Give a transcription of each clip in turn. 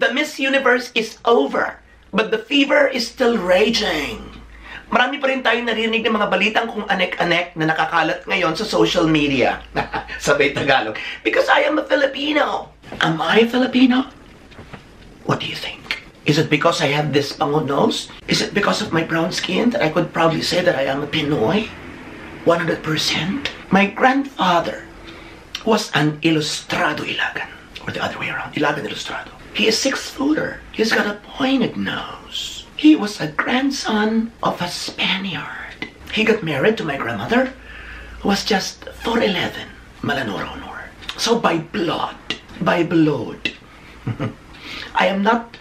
The Miss Universe is over, but the fever is still raging. Marami pa rin tayong narinig ng mga balitang kung anek-anek na nakakalat ngayon sa social media. Sabay Tagalog. Because I am a Filipino. Am I Filipino? What do you think? Is it because I have this pangod nose? Is it because of my brown skin that I could proudly say that I am a Pinoy? 100%? My grandfather was an Ilustrado Ilagan. Or the other way around, Ilagan Ilustrado. He is six-footer. He's got a pointed nose. He was a grandson of a Spaniard. He got married to my grandmother, who was just 4'11", Malanoro Honor. So by blood, by blood, I am not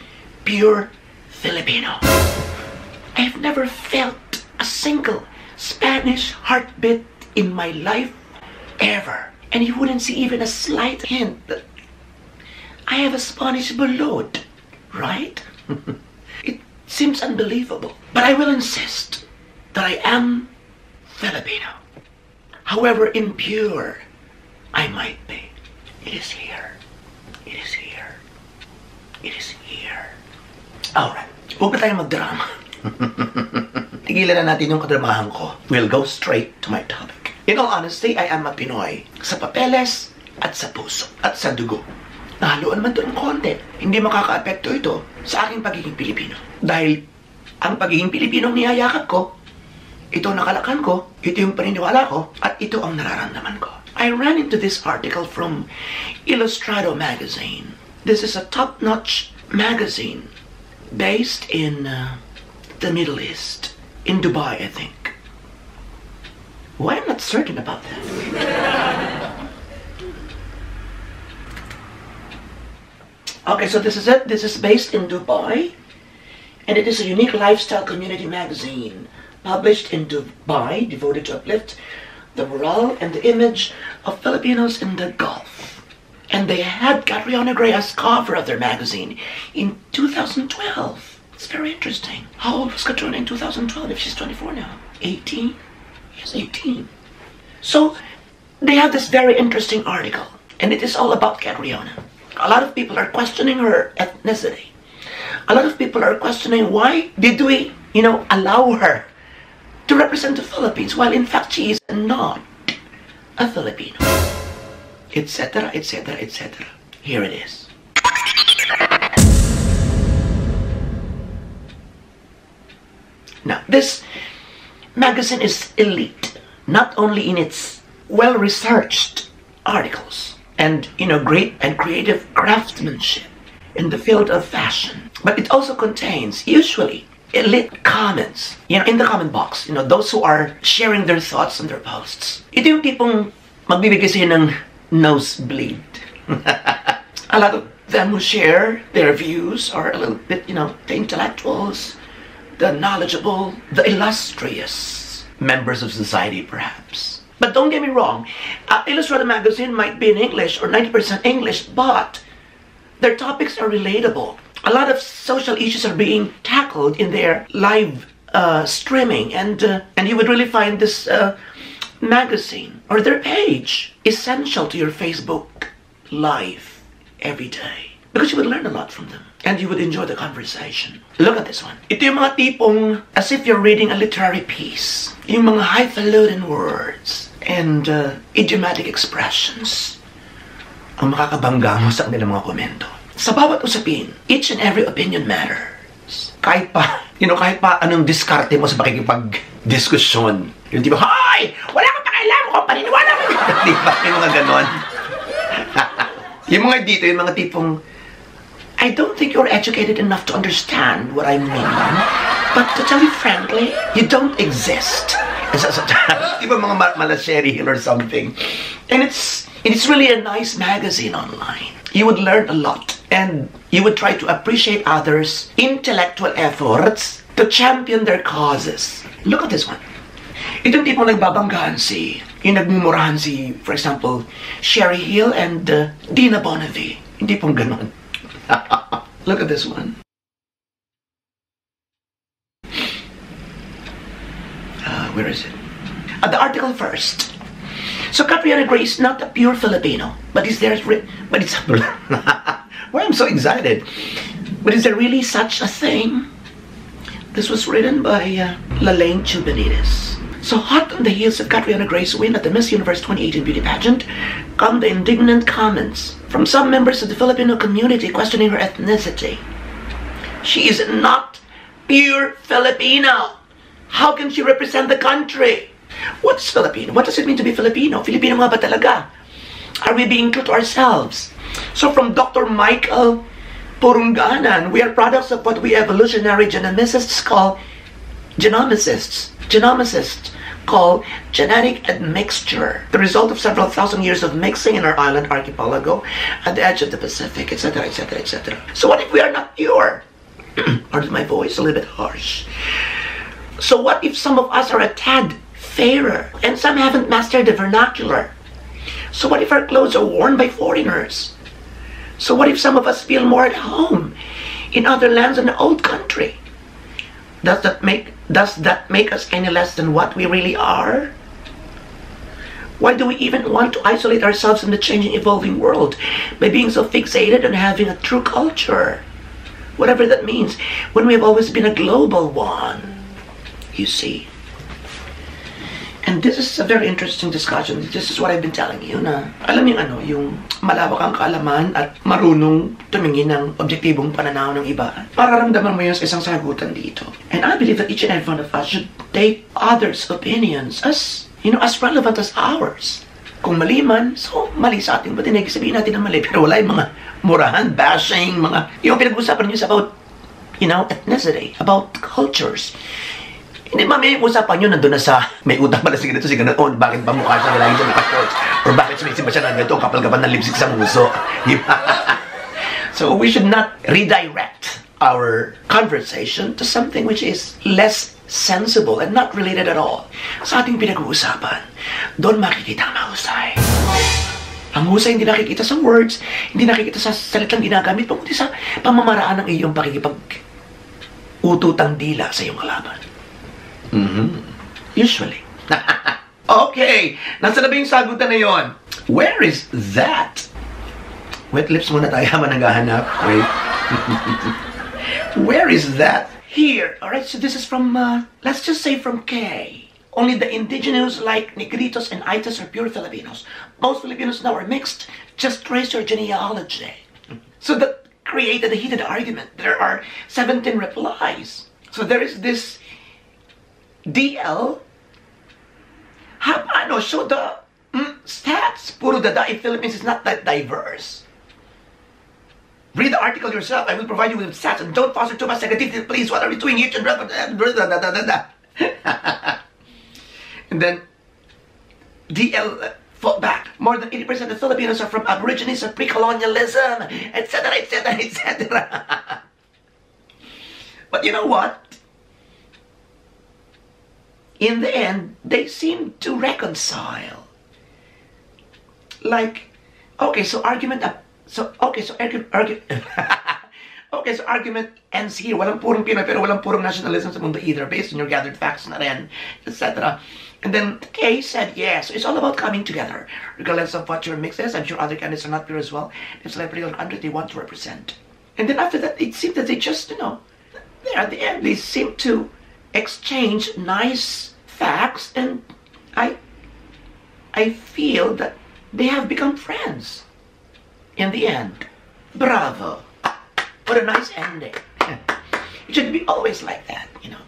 pure Filipino. I have never felt a single Spanish heartbeat in my life ever. And you wouldn't see even a slight hint that I have a Spanish blood, right? it seems unbelievable. But I will insist that I am Filipino. However impure I might be, it is here. It is here. It is here. Alright, huwag na tayong magdrama. Tigilan na natin yung kadramahan ko. We'll go straight to my topic. In all honesty, I am a Pinoy. Sa papeles, at sa puso, at sa dugo. Nahaluan man doon konti. Hindi makaka-apekto ito sa aking pagiging Pilipino. Dahil ang pagiging Pilipino niyayakap ko, ito nakalakan ko, ito yung paniniwala ko, at ito ang nararamdaman ko. I ran into this article from Illustrado magazine. This is a top-notch magazine based in uh, the Middle East, in Dubai, I think. Why I'm not certain about that. okay, so this is it. This is based in Dubai, and it is a unique lifestyle community magazine published in Dubai, devoted to uplift the morale and the image of Filipinos in the Gulf. And they had Catriona Gray as cover of their magazine in 2012. It's very interesting. How old was Catriona in 2012 if she's 24 now? 18? Yes, 18. So they have this very interesting article, and it is all about Catriona. A lot of people are questioning her ethnicity. A lot of people are questioning why did we, you know, allow her to represent the Philippines while in fact she is not a Filipino. Etc., etc., etc. Here it is. Now, this magazine is elite, not only in its well-researched articles and, you know, great and creative craftsmanship in the field of fashion, but it also contains, usually, elite comments, you know, in the comment box, you know, those who are sharing their thoughts on their posts. Ito yung tipong magbibigay sa'yo ng nosebleed. a lot of them who share their views are a little bit, you know, the intellectuals, the knowledgeable, the illustrious members of society, perhaps. But don't get me wrong, uh, Illustrated Magazine might be in English or 90% English, but their topics are relatable. A lot of social issues are being tackled in their live uh, streaming, and uh, and you would really find this uh, magazine or their page essential to your Facebook live every day because you would learn a lot from them and you would enjoy the conversation. Look at this one. Ito yung mga tipong as if you're reading a literary piece. Yung mga highfalutin words and uh, idiomatic expressions ang makakabangga mo sa kanilang mga komento. Sa bawat usapin, each and every opinion matters. Kahit pa, you know, kahit pa anong diskarte mo sa pakikipag-diskusyon. Yung di ba, Hoy! Wala kang pakialam kung paniniwala mo! di ba? Yung mga ganon. yung mga dito, yung mga tipong, I don't think you're educated enough to understand what I mean. But to tell you frankly, you don't exist. Di ba mga mal malaseri or something? And it's, it's really a nice magazine online. You would learn a lot. And you would try to appreciate others' intellectual efforts to champion their causes. Look at this one. Ito yung tipong nagbabanggahan si, yung nagmumurahan si, for example, Sherry Hill and uh, Dina Bonavie. Hindi pong ganon. Look at this one. Where is it? Uh, the article first. So Catriona Gray is not a pure Filipino, but is there, but it's Why I'm so excited. But is there really such a thing? This was written by uh, Lalaine Chubanides. So hot on the heels of Catriona Gray's win at the Miss Universe 2018 beauty pageant come the indignant comments from some members of the Filipino community questioning her ethnicity. She is not pure Filipino. How can she represent the country? What's Filipino? What does it mean to be Filipino? Filipino nga ba talaga? Are we being true to ourselves? So from Dr. Michael Purunganan, we are products of what we evolutionary genomicists call genomicists. Genomicists call genetic admixture, the result of several thousand years of mixing in our island archipelago at the edge of the Pacific, etc., etc., etc. So what if we are not pure? Pardon my voice, a little bit harsh. So what if some of us are a tad fairer and some haven't mastered the vernacular? So what if our clothes are worn by foreigners? So what if some of us feel more at home in other lands than the old country? Does that make does that make us any less than what we really are? Why do we even want to isolate ourselves in the changing, evolving world by being so fixated on having a true culture? Whatever that means, when we have always been a global one you see. And this is a very interesting discussion. This is what I've been telling you na alam yung ano, yung malawak ang kaalaman at marunong tumingin ng objektibong pananaw ng iba. Mararamdaman mo yun sa isang sagutan dito. And I believe that each and every one of us should take others' opinions as, you know, as relevant as ours. Kung mali man, so mali sa ating batinig, sabihin natin na mali. Pero wala yung mga murahan, bashing, mga... Yung pinag-usapan niyo about, you know, ethnicity, about cultures. Hindi mami, usapan nyo nandun na sa may utang pala si ganito, si ganito, oh, bakit ba mukha siya lagi siya naka-shorts? Or bakit sumisimba siya ng ganito, kapal kapal ng lipstick sa muso? so we should not redirect our conversation to something which is less sensible and not related at all sa ating pinag-uusapan. Doon makikita ang mahusay. Ang husay hindi nakikita sa words, hindi nakikita sa salitang ginagamit, kundi sa pamamaraan ng iyong pakikipag ututang dila sa iyong kalaban. Mm-hmm. Usually. okay, nasa na sagutan na yon? Where is that? Wet lips muna tayo habang naghahanap. Wait. Where is that? Here. Alright, so this is from, uh, let's just say from K. Only the indigenous like Negritos and Itas are pure Filipinos. Most Filipinos now are mixed. Just trace your genealogy. So that created a heated argument. There are 17 replies. So there is this DL, ha, ano, so the mm, stats, puro dada in Philippines is not that diverse. Read the article yourself. I will provide you with stats and don't foster too much negativity, please. What are we doing here? and then DL uh, fought back. More than 80% of Filipinos are from Aborigines or pre-colonialism, etc., etc., etc. But you know what? In the end, they seem to reconcile. Like, okay, so argument. So, okay, so argument, okay, so argument ends here. Walang purong Pinoy, pero walang purong nationalism sa mundo either, based on your gathered facts na rin, etc. And then Kay said, yes, it's all about coming together. Regardless of what your mix is, I'm sure other candidates are not pure as well. It's like a particular country they want to represent. And then after that, it seemed that they just, you know, there at the end, they seemed to exchange nice facts and I I feel that they have become friends in the end. Bravo. What a nice ending. It should be always like that, you know.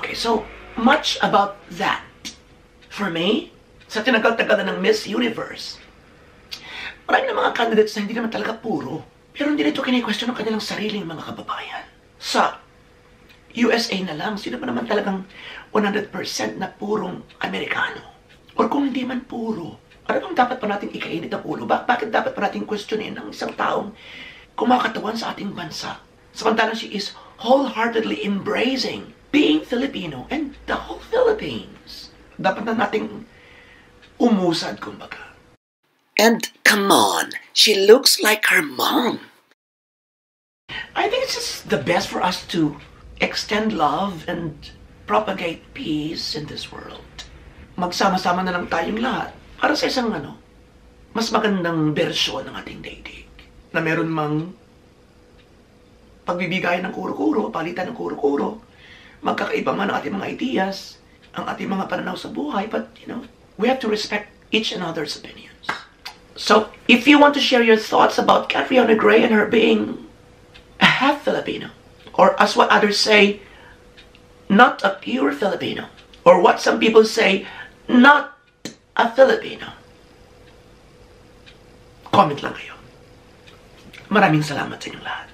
Okay, so much about that. For me, sa tinagal-tagal ng Miss Universe, marami na mga candidates na hindi naman talaga puro. Pero hindi nito kini-question ng kanilang sariling mga kababayan. Sa USA na lang, sino ba naman talagang 100% na purong Amerikano? Or kung hindi man puro, ano bang dapat pa natin ikainit ang ulo? Ba bakit dapat pa natin questionin ang isang taong kumakatawan sa ating bansa? Samantalang she is wholeheartedly embracing being Filipino and the whole Philippines. Dapat na nating umusad, kumbaga. And come on, she looks like her mom. I think it's just the best for us to extend love and propagate peace in this world. Magsama-sama na lang tayong lahat para sa isang ano, mas magandang bersyon ng ating daigdig. Na meron mang pagbibigay ng kuro-kuro, palitan ng kuro-kuro, magkakaiba man ang ating mga ideas, ang ating mga pananaw sa buhay, but, you know, we have to respect each another's opinions. So, if you want to share your thoughts about Catriona Gray and her being a half Filipino, or as what others say, not a pure Filipino, or what some people say, not a Filipino, comment lang kayo. Maraming salamat sa inyong lahat.